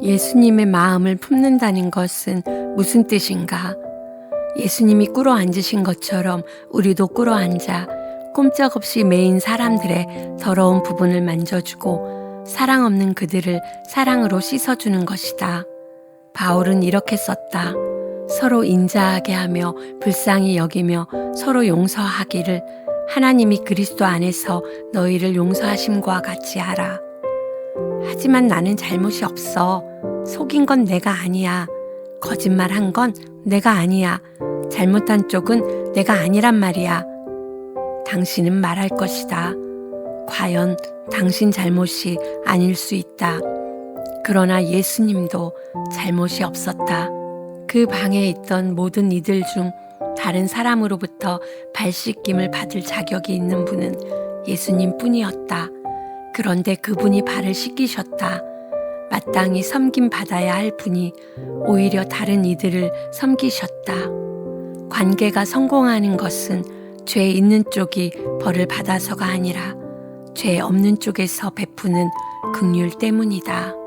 예수님의 마음을 품는다는 것은 무슨 뜻인가? 예수님이 꿇어 앉으신 것처럼 우리도 꿇어 앉아 꼼짝없이 메인 사람들의 더러운 부분을 만져주고 사랑 없는 그들을 사랑으로 씻어주는 것이다. 바울은 이렇게 썼다. 서로 인자하게 하며 불쌍히 여기며 서로 용서하기를 하나님이 그리스도 안에서 너희를 용서하심과 같이 하라. 하지만 나는 잘못이 없어. 속인 건 내가 아니야. 거짓말 한 건 내가 아니야. 잘못한 쪽은 내가 아니란 말이야. 당신은 말할 것이다. 과연 당신 잘못이 아닐 수 있다. 그러나 예수님도 잘못이 없었다. 그 방에 있던 모든 이들 중 다른 사람으로부터 발 씻김을 받을 자격이 있는 분은 예수님 뿐이었다. 그런데 그분이 발을 씻기셨다. 마땅히 섬김 받아야 할 분이 오히려 다른 이들을 섬기셨다. 관계가 성공하는 것은 죄 있는 쪽이 벌을 받아서가 아니라 죄 없는 쪽에서 베푸는 긍휼 때문이다.